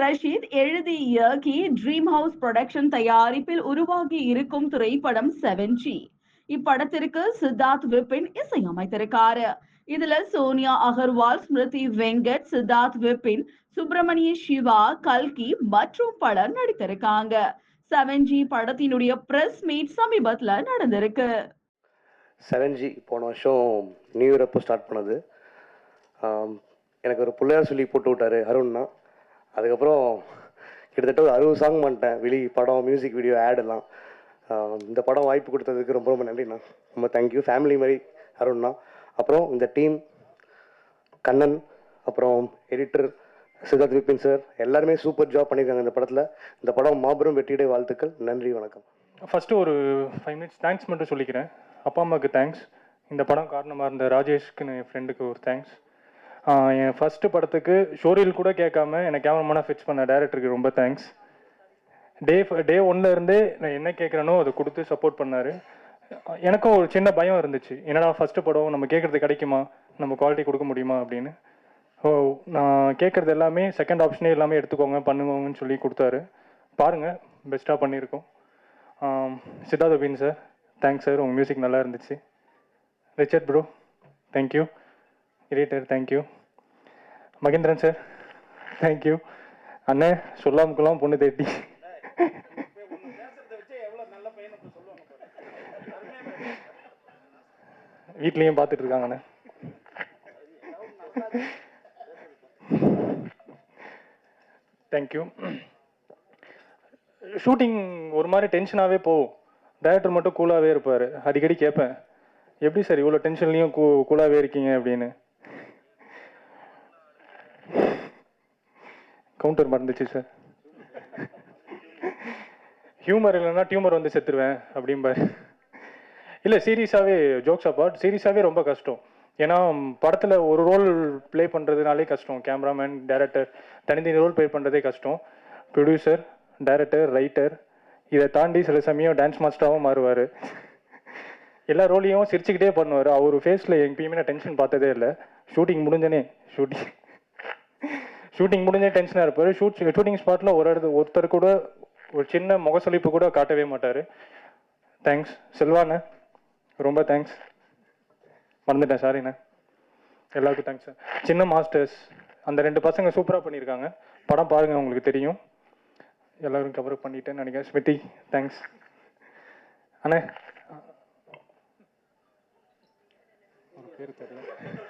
ரஷீத் எழுதி இயக்கி dream house production தயாரிப்பில் உருவாகி இருக்கும் திரைப்படம் செவன் ஜி இப்படத்திற்கு சித்தார்த் விபின் இசையமைத்திருக்காரு. இதுல சோனியா அகர்வால் ஸ்மிருதி வெங்கட் சித்தார்த் விபின் சுப்பிரமணிய சிவா கல்கி மற்றும் பலர் நடித்திருக்காங்க. செவன் ஜி படத்தினுடைய பிரஸ் மீட் சமீபத்துல நடந்திருக்கு. செவன் ஜி போன வருஷம் நியூ இயர் அப்போ ஸ்டார்ட் பண்ணது. எனக்கு ஒரு பிள்ளையார் சொல்லி போட்டு விட்டாரு அருண்னா. அதுக்கப்புறம் கிட்டத்தட்ட ஒரு அறுபது சாங் பண்ணிட்டேன். வெளி படம் மியூசிக் வீடியோ ஆடெல்லாம் இந்த படம் வாய்ப்பு கொடுத்ததுக்கு ரொம்ப ரொம்ப நன்றிண்ணா. ரொம்ப தேங்க்யூ ஃபேமிலி மாதிரி அருண்ண்ணா. அப்புறம் இந்த டீம் கண்ணன் அப்புறம் எடிட்டர் சித்தார்த் விபின் சார் எல்லாருமே சூப்பர் ஜாப் பண்ணியிருக்காங்க இந்த படத்தில். இந்த படம் மாபெரும் வெற்றியுடைய வாழ்த்துக்கள். நன்றி வணக்கம். ஃபஸ்ட்டு ஒரு ஃபைவ் மினிட்ஸ் தேங்க்ஸ் மட்டும் சொல்லிக்கிறேன். அப்பா அம்மாவுக்கு தேங்க்ஸ் இந்த படம் காரணமாக இருந்த ராஜேஷ்க்குன்னு என் ஃப்ரெண்டுக்கு ஒரு தேங்க்ஸ் என் ஃபஸ்ட்டு படத்துக்கு ஷோரீல் கூட கேட்காம என்னை கேமராமேனாக ஃபிக்ஸ் பண்ண டேரக்டருக்கு ரொம்ப தேங்க்ஸ் டே டே ஒன்லேருந்தே நான் என்ன கேட்குறேனோ அதை கொடுத்து சப்போர்ட் பண்ணாரு. எனக்கும் ஒரு சின்ன பயம் இருந்துச்சு. என்னடா ஃபஸ்ட்டு படம் நம்ம கேட்குறது கிடைக்குமா? நம்ம குவாலிட்டி கொடுக்க முடியுமா அப்படின்னு. ஓ நான் கேட்குறது எல்லாமே செகண்ட் ஆப்ஷனே எல்லாமே எடுத்துக்கோங்க பண்ணுங்கன்னு சொல்லி கொடுத்தாரு. பாருங்கள் பெஸ்ட்டாக பண்ணியிருக்கோம். Siddharth Abin sir thanks sir உங்கள் மியூசிக் நல்லா இருந்துச்சு. Richard bro thank you editor thank you Mahendran sir thank you அண்ணே சொல்லாமுக்கெல்லாம் பொண்ணு தேட்டி வீட்லேயும் பார்த்துட்டு இருக்காங்கண்ணே தேங்க்யூ ஷூட்டிங் ஒரு மாதிரி டென்ஷனாகவே போகும். டைரக்டர் மட்டும் கூலாகவே இருப்பார். அடிக்கடி கேட்பேன். எப்படி சார் இவ்வளோ டென்ஷன்லேயும் கூ கூலாகவே இருக்கீங்க? அப்படின்னு. கவுண்டர் மறந்துச்சு சார் ஹியூமர் இல்லைன்னா டியூமர் வந்து செத்துருவேன் அப்படிம்பாரு. இல்லை சீரியஸாகவே ஜோக்ஸ் அப்பார்ட் சீரியஸாகவே ரொம்ப கஷ்டம். ஏன்னா படத்தில் ஒரு ரோல் ப்ளே பண்ணுறதுனாலே கஷ்டம். கேமராமேன் டேரக்டர் தனித்தனி ரோல் ப்ளே பண்ணுறதே கஷ்டம். ப்ரொடியூசர் டேரக்டர் ரைட்டர் இதை தாண்டி சில சமயம் டான்ஸ் மாஸ்டராகவும் மாறுவார். எல்லா ரோலையும் சிரிச்சுக்கிட்டே பண்ணுவார். அவர் ஃபேஸில் எப்பயுமே நான் டென்ஷன் பார்த்ததே இல்லை. ஷூட்டிங் முடிஞ்சனே ஷூட்டிங் ஷூட்டிங் முடிஞ்சே டென்ஷனாக இருப்பார். ஷூட் ஷூட்டிங் ஸ்பாட்டில் ஒரு இடத்து ஒருத்தர் கூட ஒரு சின்ன முகசொலிப்பு கூட காட்டவே மாட்டார். தேங்க்ஸ் செல்வாண்ணே ரொம்ப தேங்க்ஸ் மறந்துட்டேன் சாரிண்ணே எல்லாருக்கும் தேங்க்ஸ் சார் சின்ன மாஸ்டர்ஸ் அந்த ரெண்டு பசங்க சூப்பராக பண்ணியிருக்காங்க படம் பாருங்கள் உங்களுக்கு தெரியும். எல்லாரும் கவர் பண்ணிட்டேன்னு நினைக்கிறேன். ஸ்மிருதி தேங்க்ஸ் அண்ணே. ஒரு பேர் தெரியல.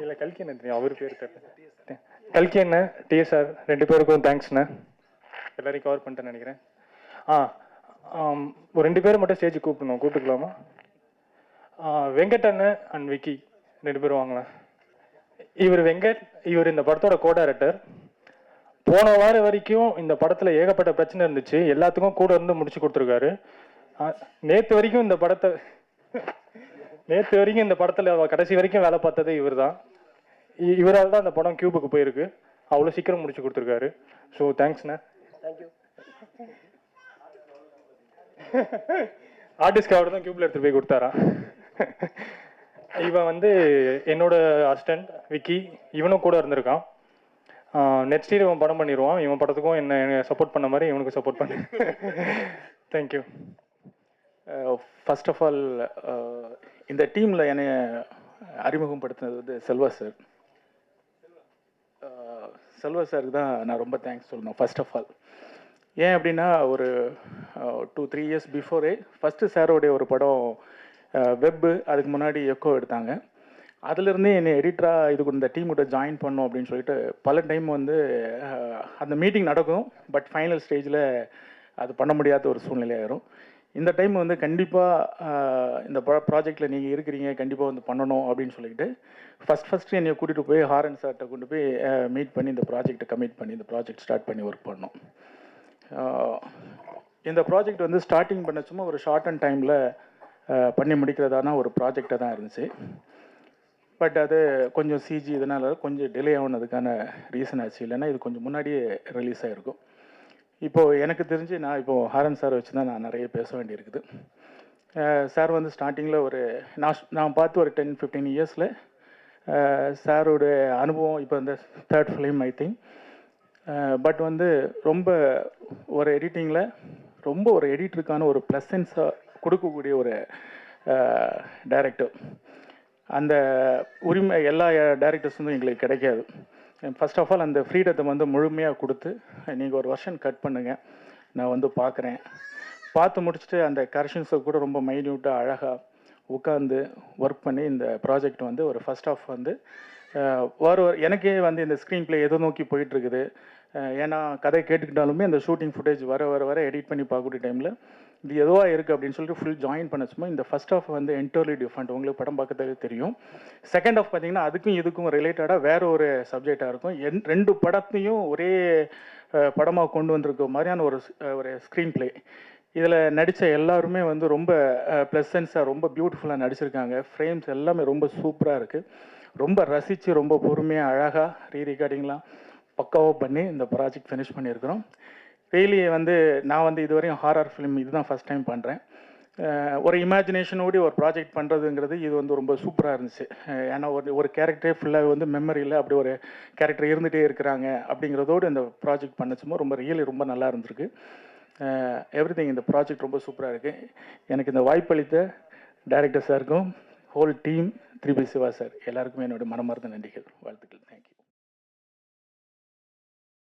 இல்லை கல்கி என்ன தெரியும். அவர் பேர் தெரியல கல்கி என்ன டிஎஸ்ஆர் ரெண்டு பேருக்கும் தேங்க்ஸ்ண்ணே எல்லாரையும் கவர் பண்ணிட்டேன்னு நினைக்கிறேன். ஆ ஒரு ரெண்டு பேரும் மட்டும் ஸ்டேஜ் கூப்பிடணும். கூப்பிட்டுக்கலாமா? வெங்கட் அண்ணன் அண்ட் விக்கி ரெண்டு பேரும் வாங்கலாம். இவர் வெங்கட் இவர் இந்த படத்தோட கோ டைரக்டர் போன வாரம் வரைக்கும் இந்த படத்தில் ஏகப்பட்ட பிரச்சனை இருந்துச்சு. எல்லாத்துக்கும் கூட இருந்து முடிச்சு கொடுத்துருக்காரு. நேற்று வரைக்கும் இந்த படத்தை நேத்து வரைக்கும் இந்த படத்துல கடைசி வரைக்கும் வேலை பார்த்ததே இவர் தான் இவரால் தான் இந்த படம் கியூபுக்கு போயிருக்கு. அவ்வளோ சீக்கிரம் முடிச்சு கொடுத்துருக்காரு. ஸோ தேங்க்ஸ்ண்ணே ஆர்டிஸ்ட்க்கு அவர் தான் கியூப்ல எடுத்துட்டு போய் கொடுத்தாரா? இவன் வந்து என்னோட அசிஸ்டன்ட் விக்கி இவனும் கூட இருந்திருக்கான். நெக்ஸ்ட் இயர் இவன் படம் பண்ணிடுவான் இவன் படத்துக்கும் என்ன சப்போர்ட் பண்ண மாதிரி இவனுக்கு சப்போர்ட் பண்ணு. தேங்க்யூ ஃபர்ஸ்ட் ஆஃப் ஆல் இந்த டீமில் என்னை அறிமுகப்படுத்தினது வந்து செல்வா சார் uh, செல்வா சாருக்கு தான் நான் ரொம்ப தேங்க்ஸ் சொல்லணும் ஃபர்ஸ்ட் ஆஃப் ஆல் ஏன் அப்படின்னா ஒரு டூ த்ரீ இயர்ஸ் பிஃபோரே ஃபஸ்ட்டு சாரோடைய ஒரு படம் uh, வெப்பு அதுக்கு முன்னாடி எக்கோ எடுத்தாங்க. அதுலேருந்தே என்னை எடிட்டராக இதுக்கு இந்த டீம்கிட்ட ஜாயின் பண்ணோம் அப்படின்னு சொல்லிட்டு பல டைம் வந்து uh, அந்த மீட்டிங் நடக்கும் பட் ஃபைனல் ஸ்டேஜில் அது பண்ண முடியாத ஒரு சூழ்நிலை ஆயிரும் இந்த டைம் வந்து கண்டிப்பாக இந்த ப்ராஜெக்டில் நீங்கள் இருக்கிறீங்க கண்டிப்பாக வந்து பண்ணணும் அப்படின்னு சொல்லிக்கிட்டு ஃபஸ்ட் ஃபஸ்ட்டு என்னை கூட்டிகிட்டு போய் ஹாரன் சார்கிட்ட கொண்டு போய் மீட் பண்ணி இந்த ப்ராஜெக்ட்டை கமிட் பண்ணி இந்த ப்ராஜெக்ட் ஸ்டார்ட் பண்ணி ஒர்க் பண்ணோம். இந்த ப்ராஜெக்ட் வந்து ஸ்டார்டிங் பண்ண சும்மா ஒரு ஷார்ட் அண்ட் டைமில் பண்ணி முடிக்கிறதான ஒரு ப்ராஜெக்டாக தான் இருந்துச்சு. பட் அது கொஞ்சம் சிஜி இதனால் கொஞ்சம் டிலே ஆனதுக்கான ரீசன் ஆச்சு. இல்லைன்னா இது கொஞ்சம் முன்னாடியே ரிலீஸ் ஆகிருக்கும் இப்போது எனக்கு தெரிஞ்சு நான் இப்போது ஹாரன் சார் வச்சு தான் நான் நிறைய பேச வேண்டியிருக்குது. சார் வந்து ஸ்டார்டிங்கில் ஒரு நான் நான் பார்த்து ஒரு டென் ஃபிஃப்டீன் இயர்ஸில் சாரோட அனுபவம் இப்போ இந்த third film I think but வந்து ரொம்ப ஒரு எடிட்டிங்கில் ரொம்ப ஒரு எடிட்டருக்கான ஒரு ப்ளசன்ஸாக கொடுக்கக்கூடிய ஒரு டைரக்டர் அந்த உரிமை எல்லா டேரக்டர்ஸ் வந்து எங்களுக்கு கிடைக்காது. ஃபஸ்ட் ஆஃப் ஆல் அந்த ஃப்ரீடத்தை வந்து முழுமையாக கொடுத்து நீங்கள் ஒரு வருஷன் கட் பண்ணுங்கள் நான் வந்து பார்க்குறேன். பார்த்து முடிச்சுட்டு அந்த கரெக்ஷன்ஸை கூட ரொம்ப மைன்யூட்டாக அழகாக உட்காந்து ஒர்க் பண்ணி இந்த ப்ராஜெக்ட் வந்து ஒரு ஃபர்ஸ்ட் ஆஃப் வந்து ஒரு வர வர எனக்கே வந்து இந்த ஸ்க்ரீன் பிளே எதை நோக்கி போயிட்டுருக்குது. ஏன்னா கதை கேட்டுக்கிட்டாலுமே அந்த ஷூட்டிங் ஃபுட்டேஜ் வர வர வர எடிட் பண்ணி பார்க்கக்கூடிய டைமில் இது எதுவாக இருக்குது அப்படின்னு சொல்லிட்டு ஃபுல் ஜாயின் பண்ண சும்மா இந்த ஃபர்ஸ்ட் ஆஃப் வந்து என்டர்லி டிஃப்ரெண்ட் உங்களுக்கு படம் பார்க்கறதுக்கு தெரியும். செகண்ட் ஆஃப் பார்த்தீங்கன்னா அதுக்கும் இதுக்கும் ரிலேட்டடாக வேற ஒரு சப்ஜெக்டாக இருக்கும். என் ரெண்டு படத்தையும் ஒரே படமாக கொண்டு வந்திருக்க மாதிரியான ஒரு ஒரு ஸ்க்ரீன் ப்ளே இதில் நடித்த எல்லாருமே வந்து ரொம்ப ப்ளசன்ஸாக ரொம்ப பியூட்டிஃபுல்லாக நடிச்சிருக்காங்க. ஃப்ரேம்ஸ் எல்லாமே ரொம்ப சூப்பராக இருக்குது ரொம்ப ரசித்து ரொம்ப பொறுமையாக அழகாக ரீ ரெக்கார்டிங்லாம் பக்காவாக பண்ணி இந்த ப்ராஜெக்ட் ஃபினிஷ் பண்ணியிருக்கிறோம். டெய்லி வந்து நான் வந்து இதுவரையும் ஹாரர் ஃபிலிம் இதுதான் ஃபஸ்ட் டைம் பண்ணுறேன் ஒரு இமேஜினேஷனோடு ஒரு ப்ராஜெக்ட் பண்ணுறதுங்கிறது இது வந்து ரொம்ப சூப்பராக இருந்துச்சு. ஏன்னா ஒரு ஒரு கேரக்டரே ஃபுல்லாக வந்து மெமரியில் அப்படி ஒரு கேரக்டர் இருந்துகிட்டே இருக்கிறாங்க அப்படிங்கிறதோடு இந்த ப்ராஜெக்ட் பண்ணச்சுமோ ரொம்ப ரியலி ரொம்ப நல்லா இருந்திருக்கு. எவ்ரி திங் இந்த ப்ராஜெக்ட் ரொம்ப சூப்பராக இருக்குது எனக்கு இந்த வாய்ப்பளித்த டைரக்டர் சாருக்கும் ஹோல் டீம் த்ரிபி சிவா சார் எல்லாருக்குமே என்னுடைய மனமார்ந்த நன்றிகள் வாழ்த்துக்கள் தேங்க்யூ